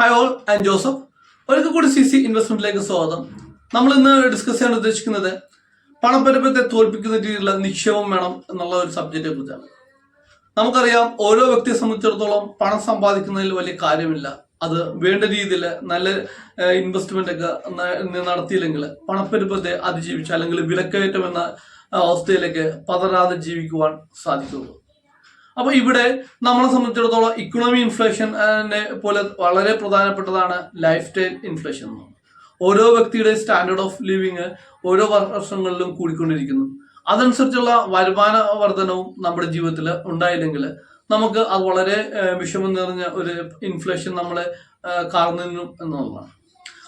Hi all and Joseph ഒരിക്കൽ കൂടി C C ഇൻവെസ്റ്റ്മെന്റിലേക്ക് സ്വാഗതം. നമ്മൾ ഇന്ന് ഡിസ്കസ് ചെയ്യാൻ ഉദ്ദേശിക്കുന്നത് പണപ്പെരുപ്പത്തെ തോൽപ്പിക്കുന്ന രീതിയിലുള്ള നിക്ഷേപം വേണം എന്നുള്ള ഒരു സബ്ജക്റ്റിനെ കുറിച്ചാണ്. നമുക്കറിയാം ഓരോ വ്യക്തിയെ സംബന്ധിച്ചിടത്തോളം പണം സമ്പാദിക്കുന്നതിൽ വലിയ കാര്യമില്ല. അത് വേണ്ട രീതിയിൽ നല്ല ഇൻവെസ്റ്റ്മെന്റ് ഒക്കെ നടത്തിയില്ലെങ്കിൽ പണപ്പെരുപ്പത്തെ അതിജീവിച്ച് അല്ലെങ്കിൽ വിലക്കയറ്റം എന്ന അവസ്ഥയിലേക്ക് പതരാതെ ജീവിക്കുവാൻ സാധിക്കുള്ളൂ. അപ്പൊ ഇവിടെ നമ്മളെ സംബന്ധിച്ചിടത്തോളം ഇക്കണോമി ഇൻഫ്ലേഷൻ പോലെ വളരെ പ്രധാനപ്പെട്ടതാണ് ലൈഫ് സ്റ്റൈൽ ഇൻഫ്ലേഷൻ എന്ന് ഓരോ വ്യക്തിയുടെ സ്റ്റാൻഡേർഡ് ഓഫ് ലിവിങ് ഓരോ വർഷങ്ങളിലും കൂടിക്കൊണ്ടിരിക്കുന്നു. അതനുസരിച്ചുള്ള വരുമാന വർധനവും നമ്മുടെ ജീവിതത്തിൽ ഉണ്ടായില്ലെങ്കിൽ നമുക്ക് അത് വളരെ വിഷമം നിറഞ്ഞ ഒരു ഇൻഫ്ലേഷൻ നമ്മളെ കാർന്നു എന്നുള്ളതാണ്.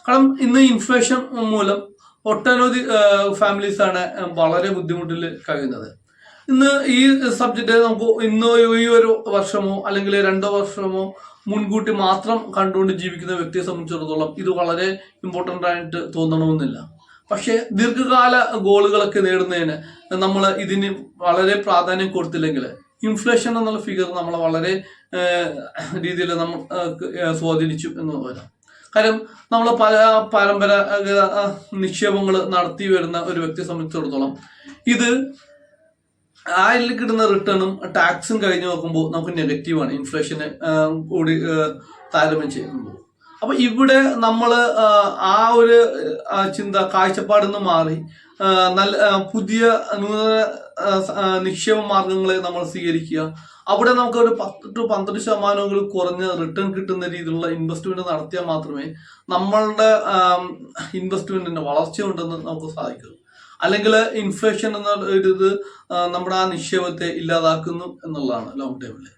കാരണം ഇന്ന് ഇൻഫ്ലേഷൻ മൂലം ഒട്ടനവധി ഫാമിലീസാണ് വളരെ ബുദ്ധിമുട്ടിൽ കഴിയുന്നത്. ഇന്ന് ഈ സബ്ജക്റ്റ് നമുക്ക് ഇന്നോ ഈ ഒരു വർഷമോ അല്ലെങ്കിൽ രണ്ടോ വർഷമോ മുൻകൂട്ടി മാത്രം കണ്ടുകൊണ്ട് ജീവിക്കുന്ന വ്യക്തിയെ സംബന്ധിച്ചിടത്തോളം ഇത് വളരെ ഇമ്പോർട്ടന്റ് ആയിട്ട് തോന്നണമെന്നില്ല. പക്ഷേ ദീർഘകാല ഗോളുകളൊക്കെ നേടുന്നതിന് നമ്മൾ ഇതിന് വളരെ പ്രാധാന്യം കൊടുത്തില്ലെങ്കിൽ ഇൻഫ്ലേഷൻ എന്നുള്ള ഫിഗർ നമ്മളെ വളരെ രീതിയിൽ നമ്മൾ സ്വാധീനിച്ചു എന്ന് വരാം. കാര്യം നമ്മൾ പല പരമ്പരാഗത നിക്ഷേപങ്ങൾ നടത്തി വരുന്ന ഒരു വ്യക്തിയെ സംബന്ധിച്ചിടത്തോളം ഇത് അതിൽ കിട്ടുന്ന റിട്ടേണും ടാക്സും കഴിഞ്ഞ് നോക്കുമ്പോൾ നമുക്ക് നെഗറ്റീവാണ് ഇൻഫ്ലേഷന് കൂടി ആ, താരതമ്യം ചെയ്യുമ്പോൾ അപ്പൊ ഇവിടെ നമ്മൾ ആ ഒരു ചിന്ത കാഴ്ചപ്പാടിൽ നിന്ന് മാറി നല്ല പുതിയ നൂതന ആ, ആ, നിക്ഷേപ മാർഗങ്ങളെ നമ്മൾ സ്വീകരിക്കുക. അവിടെ നമുക്ക് ഒരു പത്ത് ടു പന്ത്രണ്ട് ശതമാനങ്ങൾ കുറഞ്ഞ റിട്ടേൺ കിട്ടുന്ന രീതിയിലുള്ള ഇൻവെസ്റ്റ്മെന്റ് നടത്തിയാൽ മാത്രമേ നമ്മളുടെ ഇൻവെസ്റ്റ്മെന്റിന്റെ വളർച്ച ഉണ്ടെന്ന് നമുക്ക് സാധിക്കൂ. അല്ലെങ്കിൽ ഇൻഫ്ലേഷൻ എന്ന ഇത് നമ്മുടെ ആ നിക്ഷേപത്തെ ഇല്ലാതാക്കുന്നു എന്നുള്ളതാണ് ലോങ് ടൈമിൽ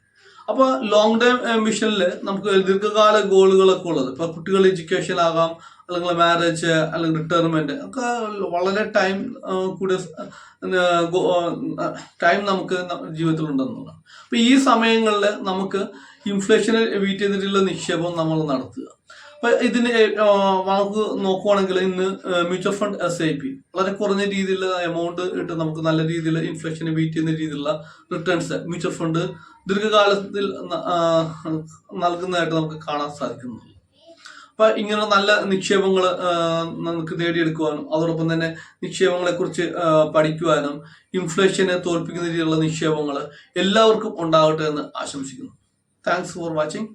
അപ്പോൾ ലോങ് ടേം മിഷനിൽ നമുക്ക് ദീർഘകാല ഗോളുകളൊക്കെ ഉള്ളത്. ഇപ്പോൾ കുട്ടികൾ എഡ്യൂക്കേഷൻ ആകാം അല്ലെങ്കിൽ മാരേജ് അല്ലെങ്കിൽ റിട്ടയർമെന്റ് ഒക്കെ വളരെ ടൈം കൂടെ ടൈം നമുക്ക് ജീവിതത്തിൽ ഉണ്ടെന്നുള്ളതാണ് അപ്പോൾ ഈ സമയങ്ങളിൽ നമുക്ക് ഇൻഫ്ലേഷനെ വീറ്റ് ചെയ്തിട്ടുള്ള നിക്ഷേപം നമ്മൾ നടത്തുക. ഇതിന് നമുക്ക് നോക്കുവാണെങ്കിൽ ഇന്ന് mutual fund S I P വളരെ കുറഞ്ഞ രീതിയിലുള്ള എമൗണ്ട് ഇട്ട് നമുക്ക് നല്ല രീതിയിൽ ഇൻഫ്ലേഷനെ ബീറ്റ് ചെയ്യുന്ന രീതിയിലുള്ള റിട്ടേൺസ് മ്യൂച്വൽ ഫണ്ട് ദീർഘകാലത്തിൽ നൽകുന്നതായിട്ട് നമുക്ക് കാണാൻ സാധിക്കുന്നു. അപ്പൊ ഇങ്ങനെ നല്ല നിക്ഷേപങ്ങൾ നമുക്ക് നേടിയെടുക്കുവാനും അതോടൊപ്പം തന്നെ നിക്ഷേപങ്ങളെ കുറിച്ച് പഠിക്കുവാനും ഇൻഫ്ലേഷനെ തോൽപ്പിക്കുന്ന രീതിയിലുള്ള നിക്ഷേപങ്ങൾ എല്ലാവർക്കും ഉണ്ടാകട്ടെ എന്ന് ആശംസിക്കുന്നു. Thanks for watching